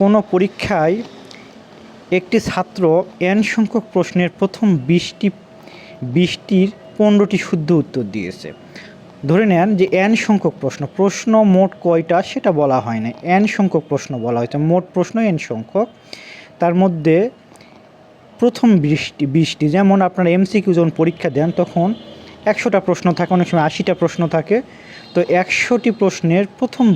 কোনো পরীক্ষায় একটি ছাত্র এন সংখ্যক প্রশ্নের প্রথম বিশটি, বিশটির পনেরোটি শুদ্ধ উত্তর দিয়েছে। ধরে নেন যে এন সংখ্যক প্রশ্ন প্রশ্ন মোট কয়টা সেটা বলা হয় না। এন সংখ্যক প্রশ্ন বলা হয়েছে, মোট প্রশ্ন এন সংখ্যক। তার মধ্যে প্রথম বিশটি বিশটি, যেমন আপনারা এমসিকিউ যখন পরীক্ষা দেন তখন একশোটা প্রশ্ন থাকে, অনেক সময় আশিটা প্রশ্ন থাকে। তো একশোটি প্রশ্নের প্রথম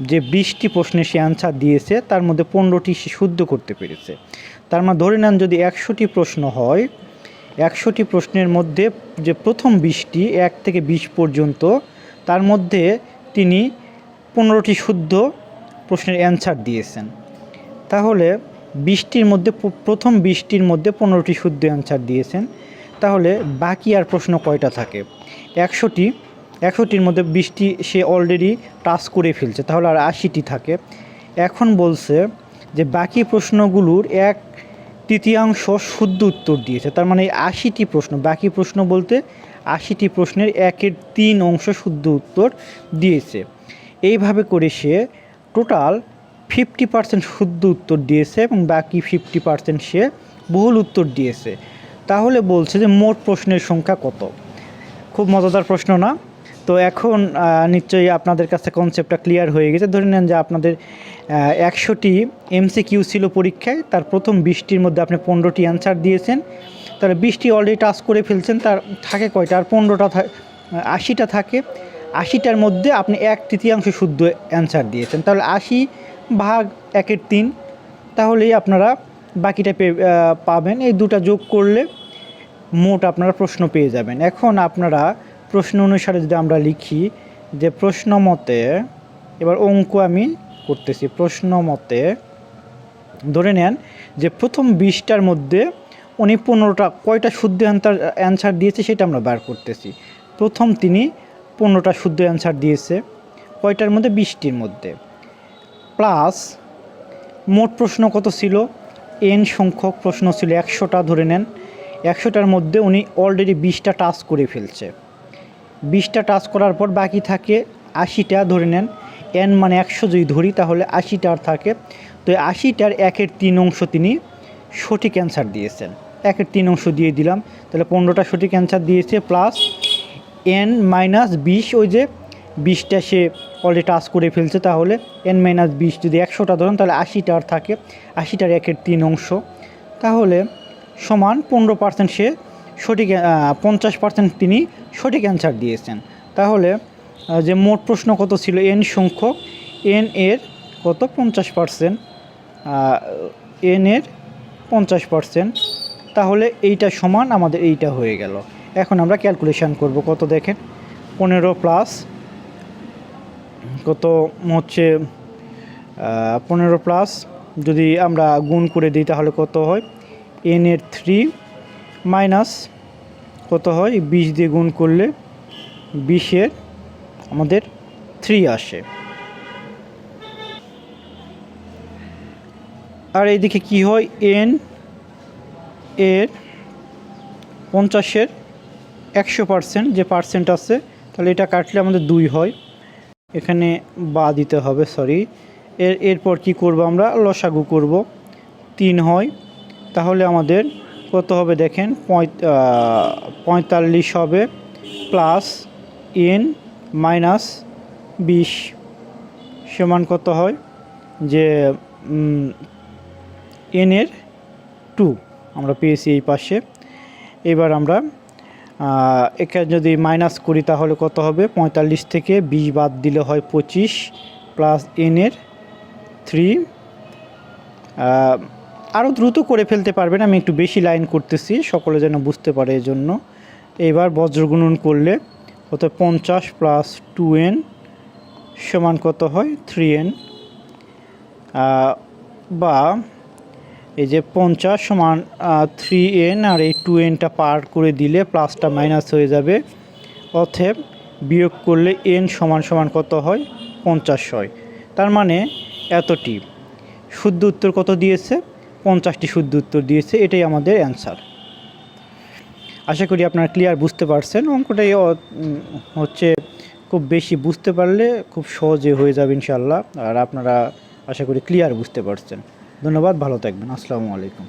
যে বিশটি প্রশ্নে সে অ্যান্সার দিয়েছে, তার মধ্যে পনেরোটি সে শুদ্ধ করতে পেরেছে। তার মানে ধরে নেন যদি একশোটি প্রশ্ন হয়, একশোটি প্রশ্নের মধ্যে যে প্রথম বিশটি, এক থেকে বিশ পর্যন্ত, তার মধ্যে তিনি পনেরোটি শুদ্ধ প্রশ্নের অ্যান্সার দিয়েছেন। তাহলে বিশটির মধ্যে প্রথম বিশটির মধ্যে পনেরোটি শুদ্ধ অ্যান্সার দিয়েছেন। তাহলে বাকি আর প্রশ্ন কয়টা থাকে? একশোটি একশোটির মধ্যে বিশটি সে অলরেডি টাচ করে ফেলছে, তাহলে আর আশিটি থাকে। এখন বলছে যে বাকি প্রশ্নগুলোর এক তৃতীয়াংশ শুদ্ধ উত্তর দিয়েছে, তার মানে আশিটি প্রশ্ন, বাকি প্রশ্ন বলতে আশিটি প্রশ্নের একের তিন অংশ শুদ্ধ উত্তর দিয়েছে। এইভাবে করে সে টোটাল ফিফটি পার্সেন্ট শুদ্ধ উত্তর দিয়েছে এবং বাকি ফিফটি পার্সেন্ট সে ভুল উত্তর দিয়েছে। তাহলে বলছে যে মোট প্রশ্নের সংখ্যা কত? খুব মজাদার প্রশ্ন না? তো এখন নিশ্চয়ই আপনাদের কাছে কনসেপ্টটা ক্লিয়ার হয়ে গেছে। ধরে নেন যে আপনাদের একশোটি এমসি কিউ ছিল পরীক্ষায়, তার প্রথম বিশটির মধ্যে আপনি পনেরোটি অ্যান্সার দিয়েছেন। তাহলে বিশটি অলরেডি টাচ করে ফেলছেন, তার থাকে কয়টা? আর পনেরোটা আশিটা থাকে। আশিটার মধ্যে আপনি এক তৃতীয়াংশ শুদ্ধ অ্যান্সার দিয়েছেন। তাহলে আশি ভাগ একের তিন, তাহলেই আপনারা বাকিটা পাবেন। এই দুটা যোগ করলে মোট আপনারা প্রশ্ন পেয়ে যাবেন। এখন আপনারা প্রশ্ন অনুসারে যদি আমরা লিখি যে প্রশ্ন মতে, এবার অঙ্ক আমি করতেছি। প্রশ্ন মতে, ধরে নেন যে প্রথম বিশটার মধ্যে উনি পনেরোটা, কয়টা শুদ্ধ অ্যান্সার অ্যান্সার দিয়েছে সেটা আমরা বার করতেছি। প্রথম তিনি পনেরোটা শুদ্ধ অ্যান্সার দিয়েছে, কয়টার মধ্যে? বিশটির মধ্যে। প্লাস মোট প্রশ্ন কত ছিল? এন সংখ্যক প্রশ্ন ছিল একশোটা, ধরে নেন। একশোটার মধ্যে উনি অলরেডি বিশটা টাচ করে ফেলছে। বিশটা টাচ করার পর বাকি থাকে আশিটা ধরে নেন। এন মানে একশো যদি ধরি, তাহলে আশিটা আর থাকে। তো আশিটার একের তিন অংশ তিনি সঠিক অ্যান্সার দিয়েছেন। একের তিন অংশ দিয়ে দিলাম। তাহলে পনেরোটা সঠিক অ্যান্সার দিয়েছে প্লাস এন মাইনাস বিশ, ওই যে বিশটা সে অলরেডি টাচ করে ফেলছে, তাহলে এন মাইনাস বিশ যদি একশোটা ধরেন, তাহলে আশিটা আর থাকে। আশিটার একের তিন অংশ। তাহলে সমান পনেরো পার্সেন্ট সে সঠিক পঞ্চাশ পার্সেন্ট তিনি সঠিক অ্যান্সার দিয়েছেন। তাহলে যে মোট প্রশ্ন কত ছিল এন সংখ্যক এন এর কত? পঞ্চাশ পার্সেন্ট এন এর পঞ্চাশ পার্সেন্ট তাহলে এইটা সমান, আমাদের এইটা হয়ে গেল। এখন আমরা ক্যালকুলেশান করব, কত দেখেন? পনেরো প্লাস কত? হচ্ছে পনেরো প্লাস যদি আমরা গুণ করে দিই, তাহলে কত হয়? এন এর থ্রি মাইনাস কত হয়? বিশ দিয়ে গুণ করলে বিশের আমাদের থ্রি আসে। আর এইদিকে কি হয়? এন এর পঞ্চাশের একশো পার্সেন্ট যে পার্সেন্ট আছে, তাহলে এটা কাটলে আমাদের দুই হয়। এখানে বা দিতে হবে, সরি। এর, এরপর কি করব আমরা? লসাগু করব। তিন হয়। তাহলে আমাদের কত হবে দেখেন? পঁয়তাল্লিশ হবে প্লাস এন মাইনাস বিশ সমান কত হয়? যে এন এর টু। আমরা পেয়েছি এই পাশে। এবার আমরা এখানে যদি মাইনাস করি তাহলে কত হবে? পঁয়তাল্লিশ থেকে বিশ বাদ দিলে হয় পঁচিশ প্লাস এনের থ্রি। আরও দ্রুত করে ফেলতে পারবেন। আমি একটু বেশি লাইন করতেছি, সকলে যেন বুঝতে পারে এজন্য। এবার বজ্রগুণন করলে কত পঞ্চাশ প্লাস টু এন সমান কত হয়? থ্রি এন বা এই যে পঞ্চাশ সমান থ্রি এন আর এই টু এনটা পার করে দিলে প্লাসটা মাইনাস হয়ে যাবে। অথব বিয়োগ করলে এন সমান সমান কত হয়? পঞ্চাশ হয়। তার মানে এতটি। শুদ্ধ উত্তর কত দিয়েছে? পঞ্চাশটি শুদ্ধ উত্তর দিয়েছে, এটাই আমাদের অ্যান্সার আশা করি আপনারা ক্লিয়ার বুঝতে পারছেন। অঙ্কটাই হচ্ছে খুব বেশি বুঝতে পারলে খুব সহজে হয়ে যাবে ইনশাল্লাহ আর আপনারা আশা করি ক্লিয়ার বুঝতে পারছেন। ধন্যবাদ, ভালো থাকবেন। আসসালামু আলাইকুম।